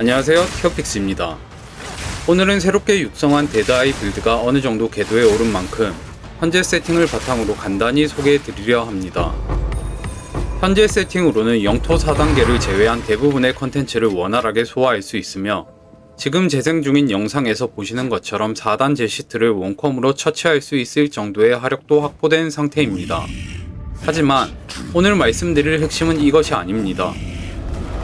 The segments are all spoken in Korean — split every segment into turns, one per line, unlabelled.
안녕하세요 티어픽스입니다. 오늘은 새롭게 육성한 데드아이 빌드가 어느 정도 궤도에 오른 만큼 현재 세팅을 바탕으로 간단히 소개해 드리려 합니다. 현재 세팅으로는 영토 4단계를 제외한 대부분의 컨텐츠를 원활하게 소화할 수 있으며 지금 재생 중인 영상에서 보시는 것처럼 4단 제시트를 원컴으로 처치할 수 있을 정도의 화력도 확보된 상태입니다. 하지만 오늘 말씀드릴 핵심은 이것이 아닙니다.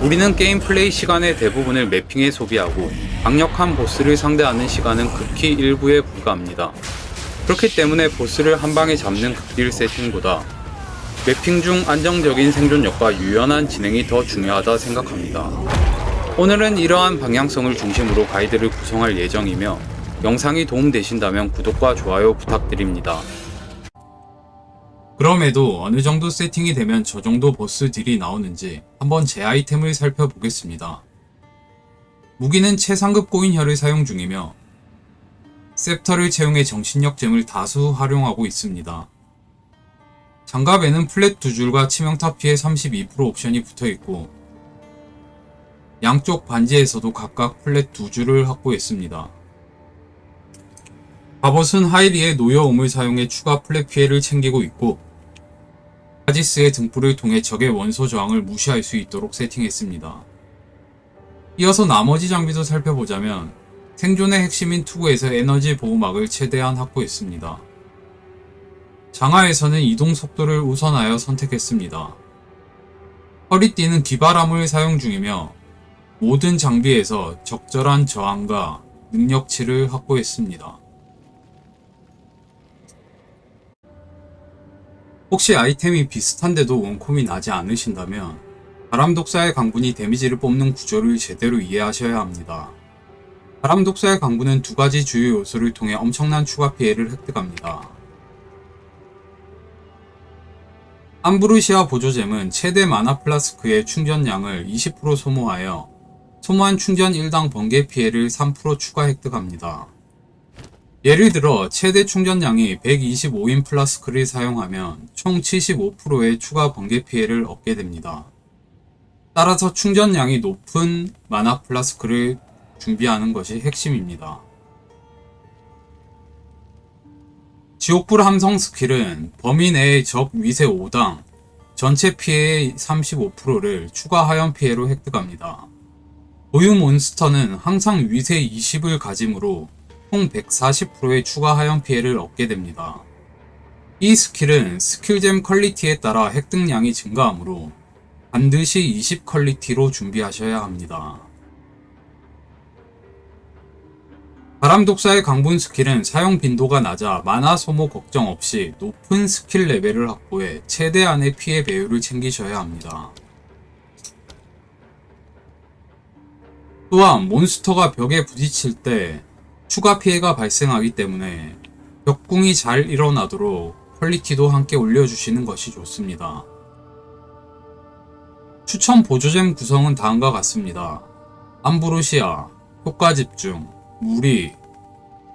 우리는 게임 플레이 시간의 대부분을 매핑에 소비하고 강력한 보스를 상대하는 시간은 극히 일부에 불과합니다. 그렇기 때문에 보스를 한 방에 잡는 극딜 세팅보다 매핑 중 안정적인 생존력과 유연한 진행이 더 중요하다 생각합니다. 오늘은 이러한 방향성을 중심으로 가이드를 구성할 예정이며 영상이 도움되신다면 구독과 좋아요 부탁드립니다. 그럼에도 어느 정도 세팅이 되면 저 정도 보스 딜이 나오는지 한번 제 아이템을 살펴보겠습니다. 무기는 최상급 고인혈을 사용 중이며 셉터를 채용해 정신력 잼을 다수 활용하고 있습니다. 장갑에는 플랫 두 줄과 치명타 피해 32% 옵션이 붙어 있고 양쪽 반지에서도 각각 플랫 두 줄을 확보했습니다. 갑옷은 하이리의 노여움을 사용해 추가 플랫 피해를 챙기고 있고 카지스의 등불을 통해 적의 원소 저항을 무시할 수 있도록 세팅했습니다. 이어서 나머지 장비도 살펴보자면 생존의 핵심인 투구에서 에너지 보호막을 최대한 확보했습니다. 장화에서는 이동 속도를 우선하여 선택했습니다. 허리띠는 기바람을 사용 중이며 모든 장비에서 적절한 저항과 능력치를 확보했습니다. 혹시 아이템이 비슷한데도 원콤이 나지 않으신다면 바람 독사의 강분이 데미지를 뽑는 구조를 제대로 이해하셔야 합니다. 바람 독사의 강분은 두 가지 주요 요소를 통해 엄청난 추가 피해를 획득합니다. 암브루시아 보조잼은 최대 마나 플라스크의 충전량을 20% 소모하여 소모한 충전 1당 번개 피해를 3% 추가 획득합니다. 예를 들어 최대 충전량이 125인 플라스크를 사용하면 총 75%의 추가 번개 피해를 얻게 됩니다. 따라서 충전량이 높은 마나 플라스크를 준비하는 것이 핵심입니다. 지옥불 함성 스킬은 범위 내의 적 위세 5당 전체 피해의 35%를 추가 하연 피해로 획득합니다. 보유 몬스터는 항상 위세 20을 가짐으로 총 140%의 추가 하연 피해를 얻게 됩니다. 이 스킬은 스킬잼 퀄리티에 따라 획득량이 증가하므로 반드시 20 퀄리티로 준비하셔야 합니다. 바람 독사의 강분 스킬은 사용 빈도가 낮아 만화 소모 걱정 없이 높은 스킬 레벨을 확보해 최대한의 피해 배율을 챙기셔야 합니다. 또한 몬스터가 벽에 부딪힐 때 추가 피해가 발생하기 때문에 벽궁이 잘 일어나도록 퀄리티도 함께 올려주시는 것이 좋습니다. 추천 보조잼 구성은 다음과 같습니다. 암브로시아, 효과 집중, 무리,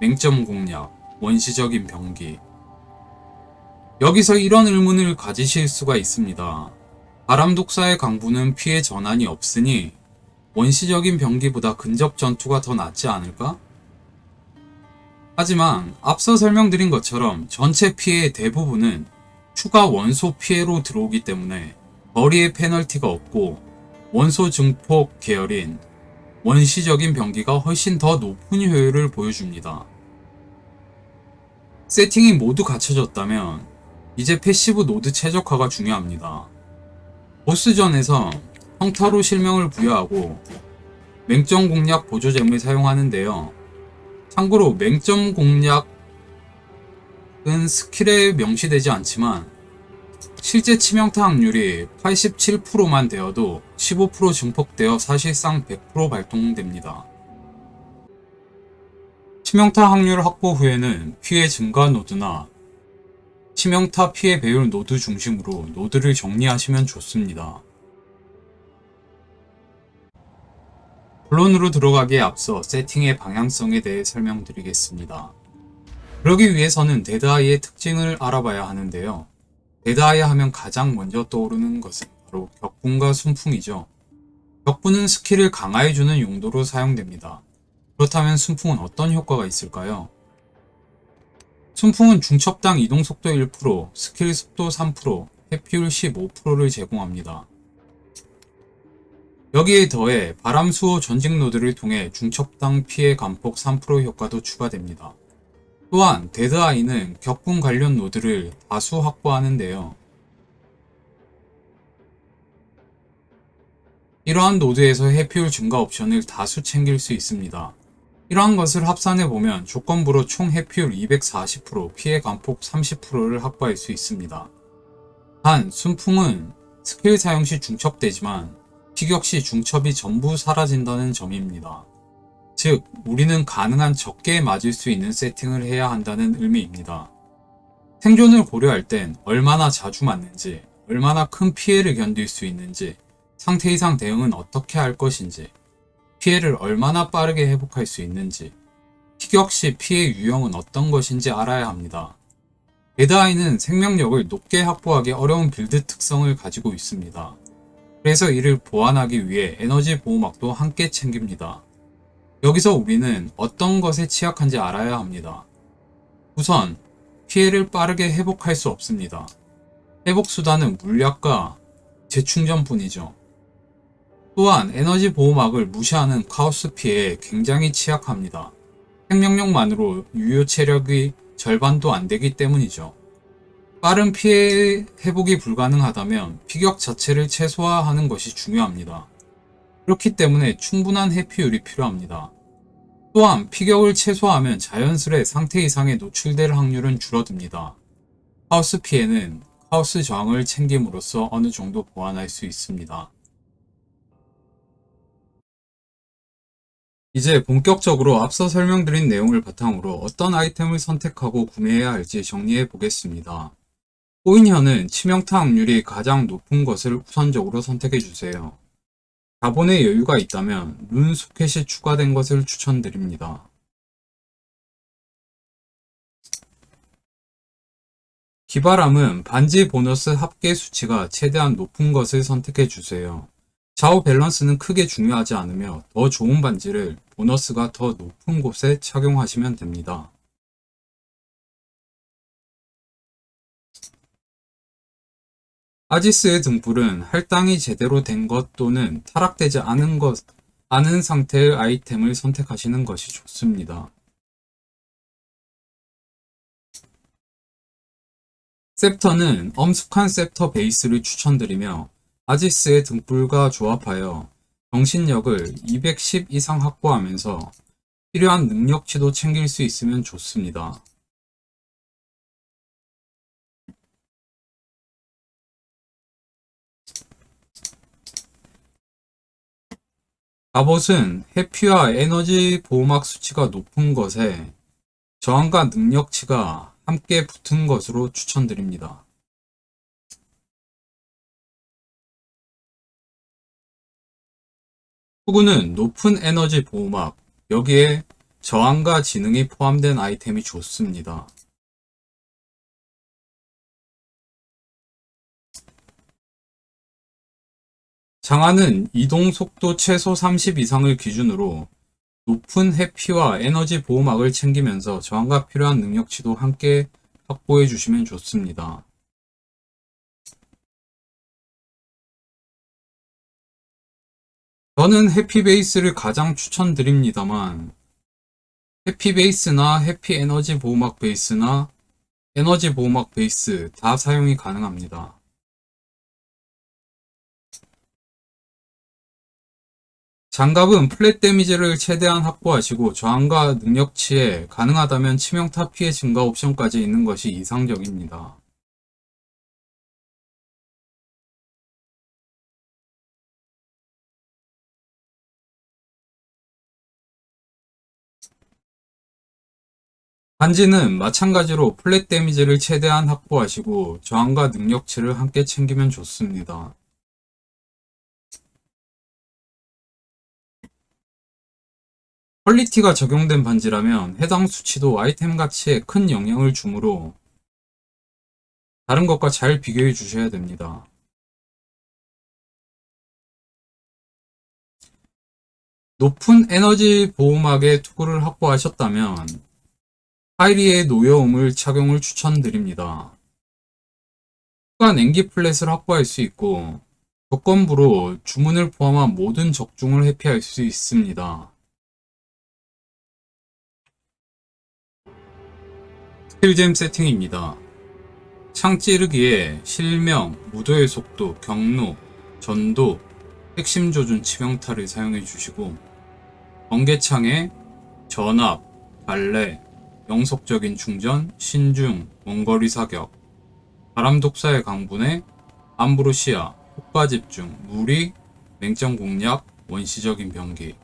맹점 공략, 원시적인 병기. 여기서 이런 의문을 가지실 수가 있습니다. 바람 독사의 강부는 피해 전환이 없으니 원시적인 병기보다 근접 전투가 더 낫지 않을까? 하지만 앞서 설명드린 것처럼 전체 피해의 대부분은 추가 원소 피해로 들어오기 때문에 거리의 페널티가 없고 원소 증폭 계열인 원시적인 병기가 훨씬 더 높은 효율을 보여줍니다. 세팅이 모두 갖춰졌다면 이제 패시브 노드 최적화가 중요합니다. 보스전에서 평타로 실명을 부여하고 맹점 공략 보조잼을 사용하는데요. 참고로 맹점 공략은 스킬에 명시되지 않지만 실제 치명타 확률이 87%만 되어도 15% 증폭되어 사실상 100% 발동됩니다. 치명타 확률 확보 후에는 피해 증가 노드나 치명타 피해 배율 노드 중심으로 노드를 정리하시면 좋습니다. 본론으로 들어가기에 앞서 세팅의 방향성에 대해 설명드리겠습니다. 그러기 위해서는 데드아이의 특징을 알아봐야 하는데요. 데드아이 하면 가장 먼저 떠오르는 것은 바로 격분과 순풍이죠. 격분은 스킬을 강화해주는 용도로 사용됩니다. 그렇다면 순풍은 어떤 효과가 있을까요? 순풍은 중첩당 이동속도 1%, 스킬 속도 3%, 회피율 15%를 제공합니다. 여기에 더해 바람수호 전직 노드를 통해 중첩당 피해 감폭 3% 효과도 추가됩니다. 또한 데드아이는 격분 관련 노드를 다수 확보하는데요. 이러한 노드에서 회피율 증가 옵션을 다수 챙길 수 있습니다. 이러한 것을 합산해 보면 조건부로 총 회피율 240%, 피해 감폭 30%를 확보할 수 있습니다. 단, 순풍은 스킬 사용 시 중첩되지만 피격 시 중첩이 전부 사라진다는 점입니다. 즉, 우리는 가능한 적게 맞을 수 있는 세팅을 해야 한다는 의미입니다. 생존을 고려할 땐 얼마나 자주 맞는지, 얼마나 큰 피해를 견딜 수 있는지, 상태 이상 대응은 어떻게 할 것인지, 피해를 얼마나 빠르게 회복할 수 있는지, 피격 시 피해 유형은 어떤 것인지 알아야 합니다. 데드아이는 생명력을 높게 확보하기 어려운 빌드 특성을 가지고 있습니다. 그래서 이를 보완하기 위해 에너지 보호막도 함께 챙깁니다. 여기서 우리는 어떤 것에 취약한지 알아야 합니다. 우선, 피해를 빠르게 회복할 수 없습니다. 회복 수단은 물약과 재충전뿐이죠. 또한 에너지 보호막을 무시하는 카오스 피해에 굉장히 취약합니다. 생명력만으로 유효 체력이 절반도 안 되기 때문이죠. 빠른 피해 회복이 불가능하다면 피격 자체를 최소화하는 것이 중요합니다. 그렇기 때문에 충분한 회피율이 필요합니다. 또한 피격을 최소화하면 자연스레 상태 이상에 노출될 확률은 줄어듭니다. 하우스 피해는 하우스 저항을 챙김으로써 어느 정도 보완할 수 있습니다. 이제 본격적으로 앞서 설명드린 내용을 바탕으로 어떤 아이템을 선택하고 구매해야 할지 정리해 보겠습니다. 코인현은 치명타 확률이 가장 높은 것을 우선적으로 선택해 주세요. 자본의 여유가 있다면 룬 소켓이 추가된 것을 추천드립니다. 기바람은 반지 보너스 합계 수치가 최대한 높은 것을 선택해 주세요. 좌우 밸런스는 크게 중요하지 않으며 더 좋은 반지를 보너스가 더 높은 곳에 착용하시면 됩니다. 아지스의 등불은 할당이 제대로 된 것 또는 타락되지 않은 것, 않은 상태의 아이템을 선택하시는 것이 좋습니다. 셉터는 엄숙한 셉터 베이스를 추천드리며 아지스의 등불과 조합하여 정신력을 210 이상 확보하면서 필요한 능력치도 챙길 수 있으면 좋습니다. 갑옷은 해피와 에너지 보호막 수치가 높은 것에 저항과 능력치가 함께 붙은 것으로 추천드립니다. 후구는 높은 에너지 보호막, 여기에 저항과 지능이 포함된 아이템이 좋습니다. 장화는 이동 속도 최소 30 이상을 기준으로 높은 해피와 에너지 보호막을 챙기면서 저항과 필요한 능력치도 함께 확보해 주시면 좋습니다. 저는 해피 베이스를 가장 추천드립니다만 해피 베이스나 해피 에너지 보호막 베이스나 에너지 보호막 베이스 다 사용이 가능합니다. 장갑은 플랫 데미지를 최대한 확보하시고 저항과 능력치에 가능하다면 치명타 피해 증가 옵션까지 있는 것이 이상적입니다. 반지는 마찬가지로 플랫 데미지를 최대한 확보하시고 저항과 능력치를 함께 챙기면 좋습니다. 퀄리티가 적용된 반지라면 해당 수치도 아이템 가치에 큰 영향을 주므로 다른 것과 잘 비교해 주셔야 됩니다. 높은 에너지 보호막의 투구를 확보하셨다면 하이리의 노여움을 착용을 추천드립니다. 추가 냉기 플랫을 확보할 수 있고 조건부로 주문을 포함한 모든 적중을 회피할 수 있습니다. 킬잼 세팅입니다. 창 찌르기에 실명, 무도의 속도, 경로, 전도, 핵심 조준 치명타를 사용해 주시고 번개창에 전압, 발레, 영속적인 충전, 신중, 원거리 사격, 바람 독사의 강분에 암브로시아, 효과 집중, 무리, 맹점 공략, 원시적인 병기,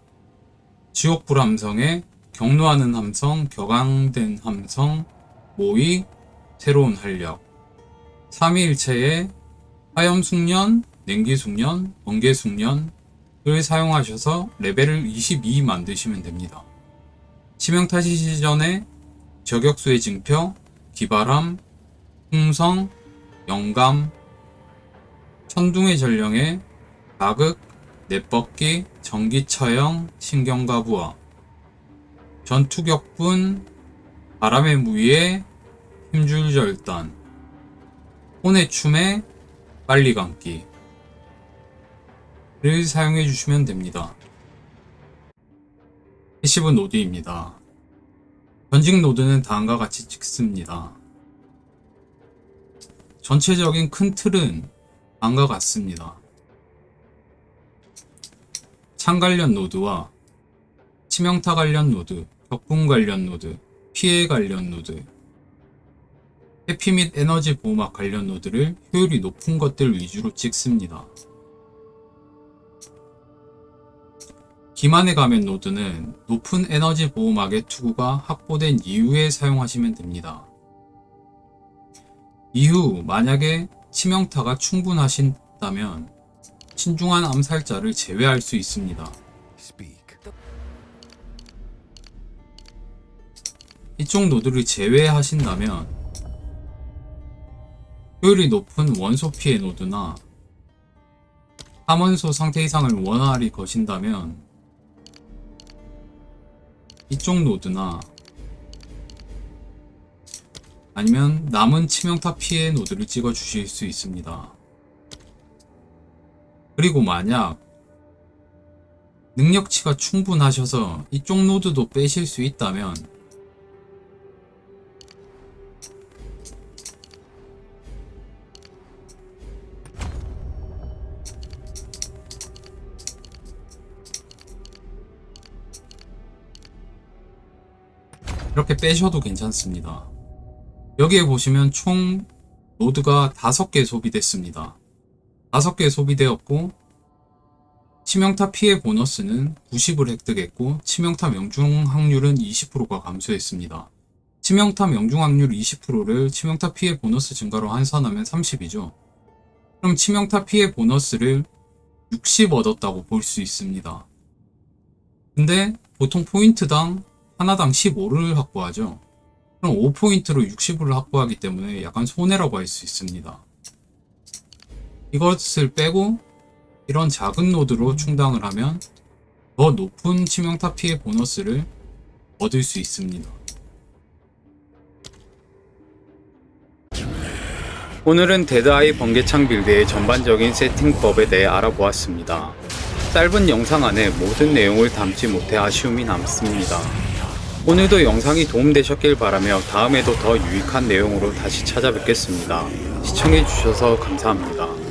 지옥불 함성에 경로하는 함성, 격앙된 함성, 모의, 새로운 활력, 3위일체에 화염 숙련, 냉기 숙련, 번개 숙련을 사용하셔서 레벨을 22 만드시면 됩니다. 치명 타 시 시 전에 저격수의 징표, 기바람, 풍성, 영감, 천둥의 전령에 자극, 내뻗기, 전기처형, 신경가부화, 전투격분, 바람의 무위에 힘줄 절단, 혼의 춤에 빨리 감기를 사용해 주시면 됩니다. 패시브 노드입니다. 전직 노드는 다음과 같이 찍습니다. 전체적인 큰 틀은 다음과 같습니다. 창 관련 노드와 치명타 관련 노드, 격분 관련 노드, 피해 관련 노드, 해피 및 에너지 보호막 관련 노드를 효율이 높은 것들 위주로 찍습니다. 기만의 가면 노드는 높은 에너지 보호막의 투구가 확보된 이후에 사용하시면 됩니다. 이후 만약에 치명타가 충분하신다면 신중한 암살자를 제외할 수 있습니다. 이쪽 노드를 제외하신다면 효율이 높은 원소 피해 노드나 함원소 상태 이상을 원활히 거신다면 이쪽 노드나 아니면 남은 치명타 피해 노드를 찍어 주실 수 있습니다. 그리고 만약 능력치가 충분하셔서 이쪽 노드도 빼실 수 있다면 이렇게 빼셔도 괜찮습니다. 여기에 보시면 총 노드가 5개 소비됐습니다. 5개 소비되었고 치명타 피해 보너스는 90을 획득했고 치명타 명중 확률은 20%가 감소했습니다. 치명타 명중 확률 20%를 치명타 피해 보너스 증가로 환산하면 30이죠. 그럼 치명타 피해 보너스를 60 얻었다고 볼 수 있습니다. 근데 보통 포인트당 하나당 15를 확보하죠. 그럼 5포인트로 60을 확보하기 때문에 약간 손해라고 할 수 있습니다. 이것을 빼고 이런 작은 노드로 충당을 하면 더 높은 치명타 피해 보너스를 얻을 수 있습니다. 오늘은 데드아이 번개창 빌드의 전반적인 세팅법에 대해 알아보았습니다. 짧은 영상 안에 모든 내용을 담지 못해 아쉬움이 남습니다. 오늘도 영상이 도움되셨길 바라며 다음에도 더 유익한 내용으로 다시 찾아뵙겠습니다. 시청해주셔서 감사합니다.